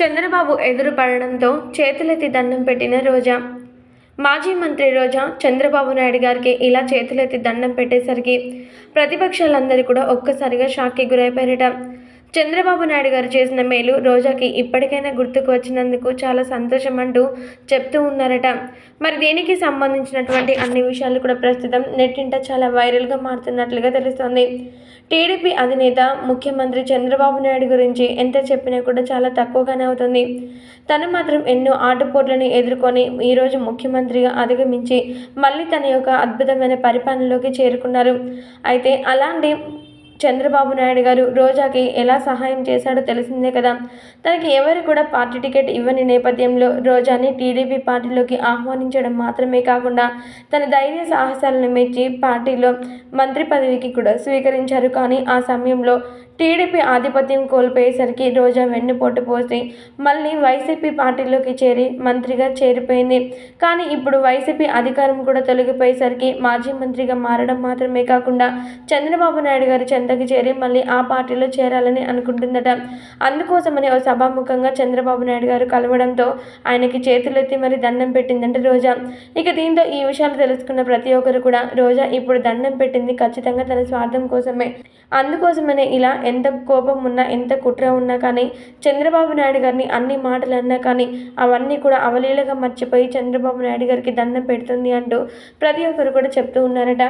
చంద్రబాబు ఎదురు పడడంతో చేతులెత్తి దండం పెట్టిన రోజా. మాజీ మంత్రి రోజా చంద్రబాబు నాయుడు గారికి ఇలా చేతులెత్తి దండం పెట్టేసరికి ప్రతిపక్షాలందరూ కూడా ఒక్కసారిగా షాక్కి గురైపోయారట. చంద్రబాబు నాయుడు గారు చేసిన మేలు రోజాకి ఇప్పటికైనా గుర్తుకు వచ్చినందుకు చాలా సంతోషం అంటూ చెప్తూ ఉన్నారట. మరి దీనికి సంబంధించినటువంటి అన్ని విషయాలు కూడా ప్రస్తుతం నెట్టింట చాలా వైరల్గా మారుతున్నట్లుగా తెలుస్తోంది. టీడీపీ అధినేత ముఖ్యమంత్రి చంద్రబాబు నాయుడు గురించి ఎంత చెప్పినా కూడా చాలా తక్కువగానే అవుతుంది. తను మాత్రం ఎన్నో ఆటపోట్లను ఎదుర్కొని ఈరోజు ముఖ్యమంత్రిగా అధిగమించి మళ్ళీ తన యొక్క అద్భుతమైన పరిపాలనలోకి చేరుకున్నారు. అయితే అలాంటి చంద్రబాబు నాయుడు గారు రోజాకి ఎలా సహాయం చేశాడో తెలిసిందే కదా. తనకి ఎవరు కూడా పార్టీ టికెట్ ఇవ్వని నేపథ్యంలో రోజాని టీడీపీ పార్టీలోకి ఆహ్వానించడం మాత్రమే కాకుండా తన ధైర్య సాహసాలను మెచ్చి పార్టీలో మంత్రి పదవికి కూడా స్వీకరించారు. కానీ ఆ సమయంలో టీడీపీ ఆధిపత్యం కోల్పోయేసరికి రోజా వెన్నుపోటు పోసి మళ్ళీ వైసీపీ పార్టీలోకి చేరి మంత్రిగా చేరిపోయింది. కానీ ఇప్పుడు వైసీపీ అధికారం కూడా తొలగిపోయేసరికి మాజీ మంత్రిగా మారడం మాత్రమే కాకుండా చంద్రబాబు నాయుడు గారి చెంతకి చేరి మళ్ళీ ఆ పార్టీలో చేరాలని అనుకుంటుందట. అందుకోసమని ఓ సభాముఖంగా చంద్రబాబు నాయుడు గారు కలవడంతో ఆయనకి చేతులెత్తి మరి దండం పెట్టిందంటే రోజా. ఇక దీంతో ఈ విషయాలు తెలుసుకున్న ప్రతి ఒక్కరు కూడా రోజా ఇప్పుడు దండం పెట్టింది ఖచ్చితంగా తన స్వార్థం కోసమే. అందుకోసమనే ఇలా ఎంత కోపం ఉన్నా ఎంత కుట్ర ఉన్నా కానీ చంద్రబాబు నాయుడు గారిని అన్ని మాటలు అన్నా కానీ అవన్నీ కూడా అవలీలగా మర్చిపోయి చంద్రబాబు నాయుడు గారికి దండం పెడుతుంది అంటూ ప్రతి ఒక్కరు కూడా చెప్తూ ఉన్నారట.